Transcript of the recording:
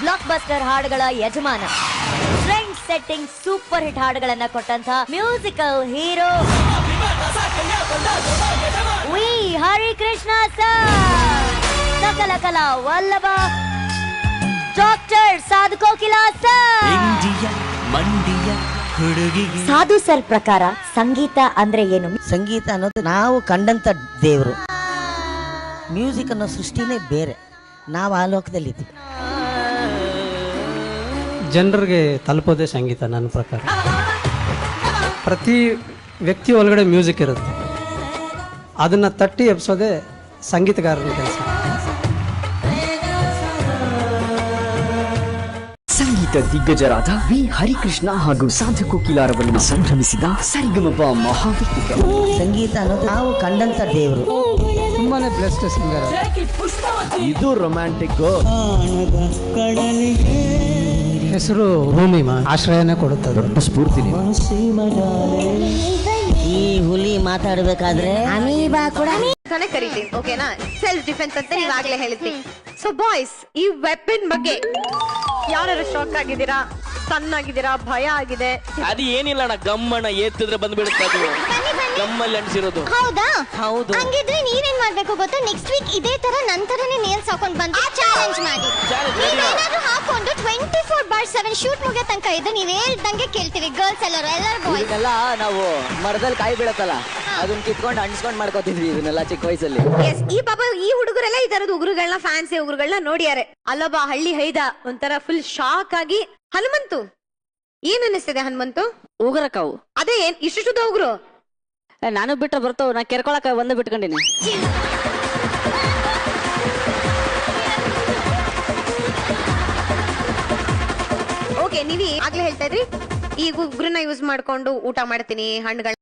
Block buster ಹಾಡುಗಳ ಯಜಮಾನ. Trend setting super hit ಹಾಡುಗಳನ್ನ ಕೊಟ್ಟಂತ musical hero. V Harikrishna sir. ಸಕಲ ಕಲಾ Vallabh. Doctor Sadhu Kokila sir. India ಮಂಡಿಯ ಹುಡುಗಿಗೆ ಸಾಧು ಸರ್ ಪ್ರಕಾರ ಸಂಗೀತ ಅಂದ್ರೆ ಏನು? ಸಂಗೀತ ಅನ್ನೋದು ನಾವು ಕಂಡಂತ ದೇವರು. ಮ್ಯೂಸಿಕ್ ಅನ್ನೋ ಸೃಷ್ಟಿನೇ ಬೇರೆ. ನಾವು ಆ ಲೋಕದಲ್ಲಿದ್ದೀವಿ. ಜನರಿಗೆ ತಲುಪೋದೇ ಸಂಗೀತ ನನ್ನ ಪ್ರಕಾರ. ಪ್ರತಿ ವ್ಯಕ್ತಿ ಒಳಗಡೆ ಮ್ಯೂಸಿಕ್ ಇರುತ್ತೆ. ಅದನ್ನು ತಟ್ಟಿ ಎಬ್ಸೋದೇ ಸಂಗೀತಗಾರನ ಕೆಲಸ. ಸಂಗೀತ ದಿಗ್ಗಜರಾದ ವಿ. ಹರಿಕೃಷ್ಣ ಹಾಗೂ ಸಾಧು ಕೋಕಿಲಾರವನ್ನು ಸಂಭ್ರಮಿಸಿದ ಸರಿಗಮಪ ಮಹಾವೇದಿಕ ಸಂಗೀತ ಅನ್ನೋದು ನಾವು ಕಂಡಂತ ದೇವರು. ತುಂಬಾನೇ ಬೆಸ್ಟ್ ಸಿಂಗರ್ ಇದು ರೊಮ್ಯಾಂಟಿಕ್ ಹೆಸರು ಭೂಮಿ ಆಶ್ರಯನೇ ಕೊಡುತ್ತದೆ. ದೊಡ್ಡ ಸ್ಫೂರ್ತಿ ಈ ಹುಲಿ ಮಾತಾಡ್ಬೇಕಾದ್ರೆ ಅಂತಾನೆ ಕರಿತೀನಿ ಓಕೆನಾ? ಸೆಲ್ಫ್ ಡಿಫೆನ್ಸ್ ಅಂತ ನೀವಾಗ್ಲೇ ಹೇಳ್ತೀನಿ ಸೊ ಬಾಯ್ಸ್ ಈ ವೆಪನ್ ಬಗ್ಗೆ ಯಾರು ಶಾಕ್ ಆಗಿದ್ದೀರಾ? ಸಣ್ಣ ಆಗಿದ್ದೀರಾ? ಭಯ ಆಗಿದೆ? ಅದು ಏನಿಲ್ಲ ಅಣ್ಣ ಗಮ್ಮಣ್ಣ ಎತ್ತಿದ್ರೆ ಬಂದ್ಬಿಡುತ್ತೆ ಅದು. ಗಮ್ಮಲ್ಲಿ ಅನ್ಸಿರೋದು ಹೌದಾ? ಹೌದು. ಹಂಗಿದ್ರೆ ನೀವೇನ್ ಮಾಡ್ಬೇಕು ಗೊತ್ತಾ? ನೆಕ್ಸ್ಟ್ ವೀಕ್ ಇದೇ ತರ ನಂತರನೇ ನೇಲ್ಸ್ ಹಾಕೊಂಡ್ ಬಂದು ಚಾಲೆಂಜ್ ಮಾಡಿ. Ready. ನೀವೇನಾದ್ರೂ ಹಾಕೊಂಡು ಸೆವೆನ್ ಶೂಟ್ ಮುಗಿಯೋ ತನಕ ಇದು ನೀವ್ ಹೇಳ್ದಂಗೆ ಕೇಳ್ತೀವಿ ಗರ್ಲ್ಸ್ ಎಲ್ಲರೂ ಎಲ್ಲರೂ ಬಾಯ್ಸ್ ಇದನ್ನೆಲ್ಲ ನಾವು ಮರದಲ್ಲಿ ಕಾಯಿ ಬೀಳತ್ತಲ್ಲ ಅದನ್ನ ಕಿತ್ಕೊಂಡು ಅಂಟಿಸ್ಕೊಂಡು ಮಾಡ್ಕೋತಿದ್ವಿ ಇದನ್ನೆಲ್ಲ ಚಿಕ್ಕ ವಯಸ್ಸಲ್ಲಿ. ಎಸ್ ಈ ಪಾಪ ಈ ಹುಡುಗರೆಲ್ಲ ಈ ತರದ ಉಗುರುಗಳನ್ನ ಫ್ಯಾನ್ಸಿ ಉಗುರುಗಳನ್ನ ನೋಡಿಯಾರೆ. ಅಲ್ಲೊಬ್ಬ ಹಳ್ಳಿ ಹೈದ ಒಂಥರ ಫುಲ್ ಶಾಕ್ ಆಗಿ ಹನುಮಂತು ಏನ್ ಅನ್ನಿಸ್ತಿದೆ ಹನುಮಂತು? ಉಗುರ ಕಾವು. ಅದೇ ಏನ್ ಇಷ್ಟು ಶುದ್ಧ ಉಗುರು? ನಾನು ಬಿಟ್ರೆ ಬರ್ತಾವ ನಾ ಕೆರ್ಕೊಳಕ ಬಂದು ಬಿಟ್ಕೊಂಡಿನಿ. ನೀವಿ ಆಗ್ಲೇ ಹೇಳ್ತಾ ಇದ್ರಿ? ಈ ಉಗುರನ್ನ ಯೂಸ್ ಮಾಡ್ಕೊಂಡು ಊಟ ಮಾಡ್ತೀನಿ ಹಣ್ಣುಗಳನ್ನ